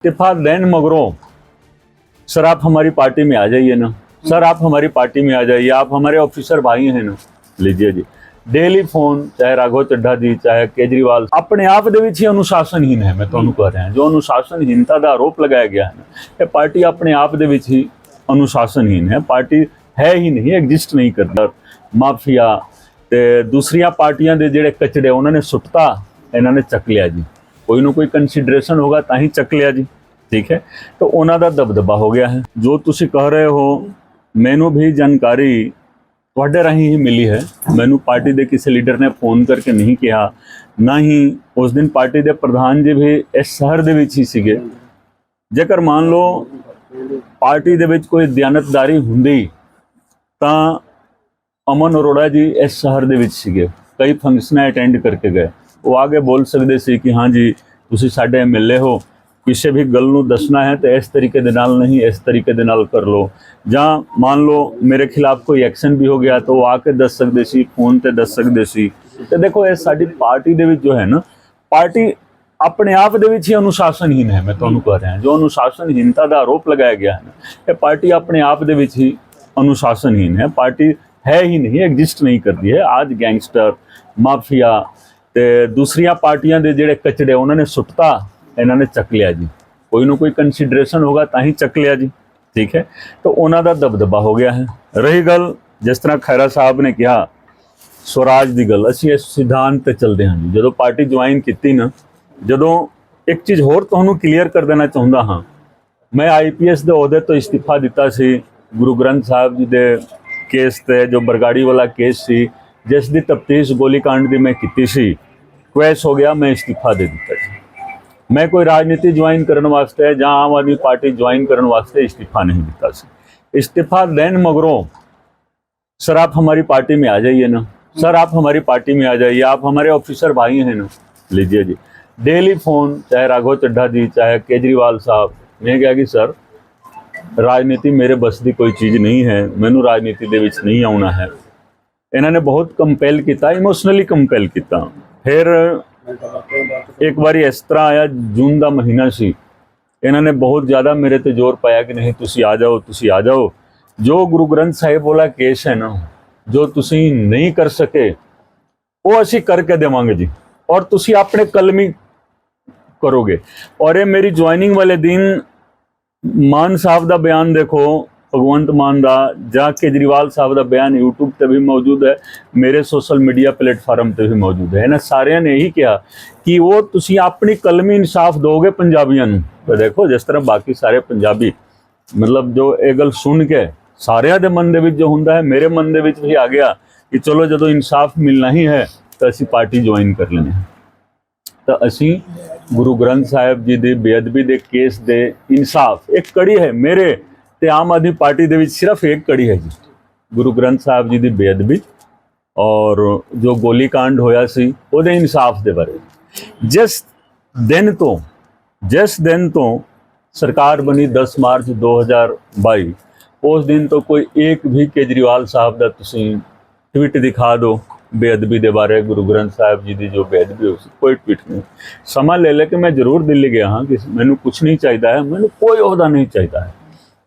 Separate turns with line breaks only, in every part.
इस्तीफा then मगरों sir आप हमारी पार्टी में आ जाइए ना सर आप हमारी पार्टी में आ जाइए आप हमारे ऑफिसर भाई हैं ना ਲੀਜੀਏ ਜੀ ਡੇਲੀ ਫੋਨ ਚਾਹੇ ਰਾਘਵ ਚੱਡਾ ਜੀ ਚਾਹੇ ਕੇਜਰੀਵਾਲ ਆਪਣੇ ਆਪ ਦੇ ਵਿੱਚ ਹੀ ਅਨੁਸ਼ਾਸਨਹੀਨ ਹੈ ਮੈਂ ਤੁਹਾਨੂੰ ਕਹਿ ਰਿਹਾ ਜੋ ਅਨੁਸ਼ਾਸਨਹੀਨਤਾ ਦਾ ਆਰੋਪ ਲਗਾਇਆ ਗਿਆ ਹੈ ਨਾ, ਇਹ ਪਾਰਟੀ ਆਪਣੇ ਆਪ ਦੇ ਵਿੱਚ ਹੀ ਅਨੁਸ਼ਾਸਨਹੀਨ ਹੈ ਪਾਰਟੀ ਹੈ ਹੀ ਨਹੀਂ ਐਗਜ਼ਿਸਟ ਨਹੀਂ ਕਰਦਾ ਮਾਫੀਆ ਤੇ ਦੂਸਰੀਆਂ ਪਾਰਟੀਆਂ ਦੇ ਜਿਹੜੇ ਕਚੜੇ ਉਹਨਾਂ ਨੇ ਸੁੱਟਤਾ ਇਹਨਾਂ ਨੇ ਚੱਕ ਲਿਆ ਜੀ ਕੋਈ ਨਾ ਕੋਈ ਕੰਸੀਡਰੇਸ਼ਨ ਹੋਗਾ ਤਾਂ ਹੀ ਚੱਕ ਲਿਆ ਜੀ, ਠੀਕ ਹੈ? ਤਾਂ ਉਹਨਾਂ ਦਾ ਦਬਦਬਾ ਹੋ ਗਿਆ ਹੈ। ਜੋ ਤੁਸੀਂ ਕਹਿ ਰਹੇ ਹੋ, ਮੈਨੂੰ ਵੀ ਜਾਣਕਾਰੀ ਤੁਹਾਡੇ ਰਾਹੀਂ ਹੀ ਮਿਲੀ ਹੈ। ਮੈਨੂੰ ਪਾਰਟੀ ਦੇ ਕਿਸੇ ਲੀਡਰ ਨੇ ਫੋਨ ਕਰਕੇ ਨਹੀਂ ਕਿਹਾ, ਨਾ ਹੀ ਉਸ ਦਿਨ ਪਾਰਟੀ ਦੇ ਪ੍ਰਧਾਨ ਜੀ ਵੀ ਇਸ ਸ਼ਹਿਰ ਦੇ ਵਿੱਚ ਹੀ ਸੀਗੇ। ਜੇਕਰ ਮੰਨ ਲਓ ਪਾਰਟੀ ਦੇ ਵਿੱਚ ਕੋਈ ਦਿਆਨਤਦਾਰੀ ਹੁੰਦੀ, ਤਾਂ ਅਮਨ ਅਰੋੜਾ ਜੀ ਇਸ ਸ਼ਹਿਰ ਦੇ ਵਿੱਚ ਸੀਗੇ। ਕਈ ਫੰਕਸ਼ਨਾਂ ਅਟੈਂਡ ਕਰਕੇ ਗਏ। ਉਹ ਆਗੇ ਬੋਲ ਸਕਦੇ ਸੀ ਕਿ ਹਾਂਜੀ ਤੁਸੀਂ ਸਾਡੇ ਐਮਐਲਏ ਹੋ ਕਿਸੇ ਵੀ ਗੱਲ ਨੂੰ ਦੱਸਣਾ ਹੈ ਤਾਂ ਇਸ ਤਰੀਕੇ ਦੇ ਨਾਲ ਨਹੀਂ ਇਸ ਤਰੀਕੇ ਦੇ ਨਾਲ ਕਰ ਲਓ। ਜਾਂ ਮੰਨ ਲਓ ਮੇਰੇ ਖਿਲਾਫ ਕੋਈ ਐਕਸ਼ਨ ਵੀ ਹੋ ਗਿਆ ਤਾਂ ਉਹ ਆ ਕੇ ਦੱਸ ਸਕਦੇ ਸੀ ਫੋਨ ਤੇ ਦੱਸ ਸਕਦੇ ਸੀ। ਤੇ ਦੇਖੋ ਇਹ ਸਾਡੀ ਪਾਰਟੀ ਦੇ ਵਿੱਚ ਜੋ ਹੈ ਨਾ ਪਾਰਟੀ ਆਪਣੇ ਆਪ ਦੇ ਵਿੱਚ ਹੀ ਅਨੁਸ਼ਾਸਨਹੀਨ ਹੈ ਮੈਂ ਤੁਹਾਨੂੰ ਕਹਿ ਰਿਹਾ। ਜੋ ਅਨੁਸ਼ਾਸਨਹੀਨਤਾ ਦਾ ਆਰੋਪ ਲਗਾਇਆ ਗਿਆ ਹੈ ਨਾ, ਇਹ ਪਾਰਟੀ ਆਪਣੇ ਆਪ ਦੇ ਵਿੱਚ ਹੀ ਅਨੁਸ਼ਾਸਨਹੀਨ ਹੈ। ਪਾਰਟੀ ਹੈ ਹੀ ਨਹੀਂ ਐਗਜ਼ਿਸਟ ਨਹੀਂ ਕਰਦੀ ਹੈ। ਅੱਜ ਗੈਂਗਸਟਰ ਮਾਫੀਆ ਤੇ ਦੂਸਰੀਆਂ ਪਾਰਟੀਆਂ ਦੇ ਜਿਹੜੇ ਕਚੜੇ ਉਹਨਾਂ ਨੇ ਸੁੱਟਤਾ, ਇਹਨਾਂ ਨੇ ਚੱਕ ਲਿਆ ਜੀ। ਕੋਈ ਨਾ ਕੋਈ ਕੰਸੀਡਰੇਸ਼ਨ ਹੋਗਾ ਤਾਂ ਹੀ ਚੱਕ ਲਿਆ ਜੀ, ਠੀਕ ਹੈ? ਤਾਂ ਉਹਨਾਂ ਦਾ ਦਬਦਬਾ ਹੋ ਗਿਆ ਹੈ। ਰਹੀ ਗੱਲ, ਜਿਸ ਤਰ੍ਹਾਂ ਖੈਰਾ ਸਾਹਿਬ ਨੇ ਕਿਹਾ, ਸਵਰਾਜ ਦੀ ਗੱਲ, ਅਸੀਂ ਇਸ ਸਿਧਾਂਤ ਤੇ ਚੱਲਦੇ ਹਾਂ ਜੀ। ਜਦੋਂ ਪਾਰਟੀ ਜੁਆਇਨ ਕੀਤੀ ਨਾ, ਜਦੋਂ ਇੱਕ ਚੀਜ਼ ਹੋਰ ਤੁਹਾਨੂੰ ਕਲੀਅਰ ਕਰ ਦੇਣਾ ਚਾਹੁੰਦਾ ਹਾਂ। ਮੈਂ ਆਈਪੀਐਸ ਦੇ ਅਹੁਦੇ ਤੋਂ ਇਸਤੀਫਾ ਦਿੱਤਾ ਸੀ, ਗੁਰੂ ਗ੍ਰੰਥ ਸਾਹਿਬ ਜੀ ਦੇ ਕੇਸ ਤੇ, ਜੋ ਬਰਗਾੜੀ ਵਾਲਾ ਕੇਸ ਸੀ ਜਿਸ ਦੀ ਤਫਤੀਸ਼ ਗੋਲੀकांड ਦੀ ਮੈਂ ਕੀਤੀ ਸੀ ਕੁਐਸ ਹੋ ਗਿਆ ਮੈਂ ਅਸਤੀਫਾ ਦੇ ਦਿੱਤਾ ਸੀ ਮੈਂ ਕੋਈ ਰਾਜਨੀਤੀ ਜੁਆਇਨ ਕਰਨ ਵਾਸਤੇ ਜਾਂ ਆਮ ਆਦਮੀ ਪਾਰਟੀ ਜੁਆਇਨ ਕਰਨ ਵਾਸਤੇ ਅਸਤੀਫਾ ਨਹੀਂ ਦਿੱਤਾ ਸੀ इस्तीफा देन मगरों सर आप हमारी पार्टी में आ जाइए ना सर आप हमारी पार्टी में आ जाइए आप हमारे ऑफिसर भाई हैं ना लीजिए जी डेली फोन चाहे राघव चड्ढा जी चाहे केजरीवाल साहब मैं क्या कि सर राजनीति मेरे बस की कोई चीज़ नहीं है मैनू राजनीति ਦੇ ਵਿੱਚ ਨਹੀਂ ਆਉਣਾ ਹੈ ਇਹਨਾਂ ਨੇ ਬਹੁਤ ਕੰਪੈਲ ਕੀਤਾ ਇਮੋਸ਼ਨਲੀ ਕੰਪੈਲ ਕੀਤਾ। ਫਿਰ ਇੱਕ ਵਾਰੀ ਇਸ ਤਰ੍ਹਾਂ ਆਇਆ, ਜੂਨ ਦਾ ਮਹੀਨਾ ਸੀ। ਇਹਨਾਂ ਨੇ ਬਹੁਤ ਜ਼ਿਆਦਾ ਮੇਰੇ ਤੇ ਜ਼ੋਰ ਪਾਇਆ ਕਿ ਨਹੀਂ, ਤੁਸੀਂ ਆ ਜਾਓ, ਤੁਸੀਂ ਆ ਜਾਓ। ਜੋ ਗੁਰੂ ਗ੍ਰੰਥ ਸਾਹਿਬ ਵਾਲਾ ਕੇਸ ਹੈ ਨਾ, ਜੋ ਤੁਸੀਂ ਨਹੀਂ ਕਰ ਸਕੇ, ਉਹ ਅਸੀਂ ਕਰਕੇ ਦੇਵਾਂਗੇ ਜੀ। ਔਰ ਤੁਸੀਂ ਆਪਣੇ ਕਲਮੀ ਕਰੋਗੇ। ਔਰ ਇਹ ਮੇਰੀ ਜੁਆਇਨਿੰਗ ਵਾਲੇ ਦਿਨ, ਮਾਨ ਸਾਹਿਬ ਦਾ ਬਿਆਨ ਦੇਖੋ ਭਗਵੰਤ ਮਾਨ ਦਾ, ਜਾਂ ਕੇਜਰੀਵਾਲ ਸਾਹਿਬ ਦਾ ਬਿਆਨ YouTube ਤੇ ਵੀ ਮੌਜੂਦ ਹੈ, ਮੇਰੇ ਸੋਸ਼ਲ ਮੀਡੀਆ ਪਲੇਟਫਾਰਮ ਤੇ ਵੀ ਮੌਜੂਦ ਹੈ। ਇਹਨਾਂ ਸਾਰਿਆਂ ਨੇ ਇਹੀ ਕਿਹਾ ਕਿ ਉਹ ਤੁਸੀਂ ਆਪਣੀ ਕਲਮੀ ਇਨਸਾਫ ਦੋਗੇ ਪੰਜਾਬੀਆਂ ਨੂੰ। ਤਾਂ ਦੇਖੋ, ਜਿਸ ਤਰ੍ਹਾਂ ਬਾਕੀ ਸਾਰੇ ਪੰਜਾਬੀ, ਮਤਲਬ ਜੋ ਇਹ ਗੱਲ ਸੁਣ ਕੇ ਸਾਰਿਆਂ ਦੇ ਮਨ ਦੇ ਵਿੱਚ ਜੋ ਹੁੰਦਾ ਹੈ, ਮੇਰੇ ਮਨ ਦੇ ਵਿੱਚ ਵੀ ਆ ਗਿਆ ਕਿ ਚਲੋ ਜਦੋਂ ਇਨਸਾਫ ਮਿਲਣਾ ਹੀ ਹੈ, ਤਾਂ ਅਸੀਂ ਪਾਰਟੀ ਜੁਆਇਨ ਕਰ ਲੈਣੀ ਹੈ। ਤਾਂ ਅਸੀਂ ਗੁਰੂ ਗ੍ਰੰਥ ਸਾਹਿਬ ਜੀ ਦੇ ਬੇਅਦਬੀ ਦੇ ਕੇਸ ਦੇ ਇਨਸਾਫ ਇੱਕ ਕੜੀ ਹੈ ਮੇਰੇ ਤੇ ਆਮ ਆਦਮੀ ਪਾਰਟੀ ਦੇ ਵਿੱਚ ਸਿਰਫ ਇੱਕ ਕੜੀ ਹੈ ਜੀ। ਗੁਰੂ ਗ੍ਰੰਥ ਸਾਹਿਬ ਜੀ ਦੀ ਬੇਅਦਬੀ ਔਰ ਜੋ ਗੋਲੀकांड ਹੋਇਆ ਸੀ, ਉਹਦੇ ਇਨਸਾਫ ਦੇ ਬਾਰੇ। ਜਿਸ ਦਿਨ ਤੋਂ, ਜਿਸ ਦਿਨ ਤੋਂ ਸਰਕਾਰ ਬਣੀ 10 ਮਾਰਚ 2022 ਉਸ ਦਿਨ ਤੋਂ ਕੋਈ ਇੱਕ ਵੀ ਕੇਜਰੀਵਾਲ ਸਾਹਿਬ ਦਾ ਤੁਸੀਂ ਟਵੀਟ ਦਿਖਾ ਦਿਓ ਬੇਅਦਬੀ ਦੇ ਬਾਰੇ, ਗੁਰੂ ਗ੍ਰੰਥ ਸਾਹਿਬ ਜੀ ਦੀ ਜੋ ਬੇਅਦਬੀ ਹੋਈ ਸੀ, ਕੋਈ ਟਵੀਟ ਨਹੀਂ। ਸਮਾਂ ਲੈ ਲੈ ਕੇ ਮੈਂ ਜ਼ਰੂਰ ਦਿੱਲੀ ਗਿਆ ਹਾਂ ਕਿ ਮੈਨੂੰ ਕੁਝ ਨਹੀਂ ਚਾਹੀਦਾ ਹੈ, ਮੈਨੂੰ ਕੋਈ ਅਹੁਦਾ ਨਹੀਂ ਚਾਹੀਦਾ ਹੈ।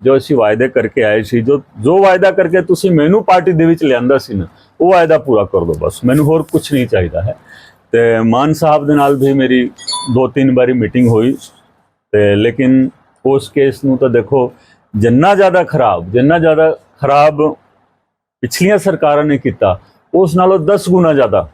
ਜੋ ਅਸੀਂ ਵਾਅਦੇ ਕਰਕੇ ਆਏ ਸੀ, ਜੋ ਜੋ ਵਾਅਦਾ ਕਰਕੇ ਤੁਸੀਂ ਮੈਨੂੰ ਪਾਰਟੀ ਦੇ ਵਿੱਚ ਲਿਆਂਦਾ ਸੀ ਨਾ, ਉਹ ਵਾਅਦਾ ਪੂਰਾ ਕਰ ਦਿਓ ਬਸ। ਮੈਨੂੰ ਹੋਰ ਕੁਝ ਨਹੀਂ ਚਾਹੀਦਾ ਹੈ। ਤੇ ਮਾਨ ਸਾਹਿਬ ਦੇ ਨਾਲ ਵੀ ਮੇਰੀ ਦੋ ਤਿੰਨ ਵਾਰੀ ਮੀਟਿੰਗ ਹੋਈ। ਤੇ ਲੇਕਿਨ ਉਸ ਕੇਸ ਨੂੰ ਤਾਂ ਦੇਖੋ, ਜਿੰਨਾ ਜ਼ਿਆਦਾ ਖਰਾਬ, ਜਿੰਨਾ ਜ਼ਿਆਦਾ ਖਰਾਬ ਪਿਛਲੀਆਂ ਸਰਕਾਰਾਂ ਨੇ ਕੀਤਾ, ਉਸ ਨਾਲੋਂ 10 ਗੁਣਾ ਜ਼ਿਆਦਾ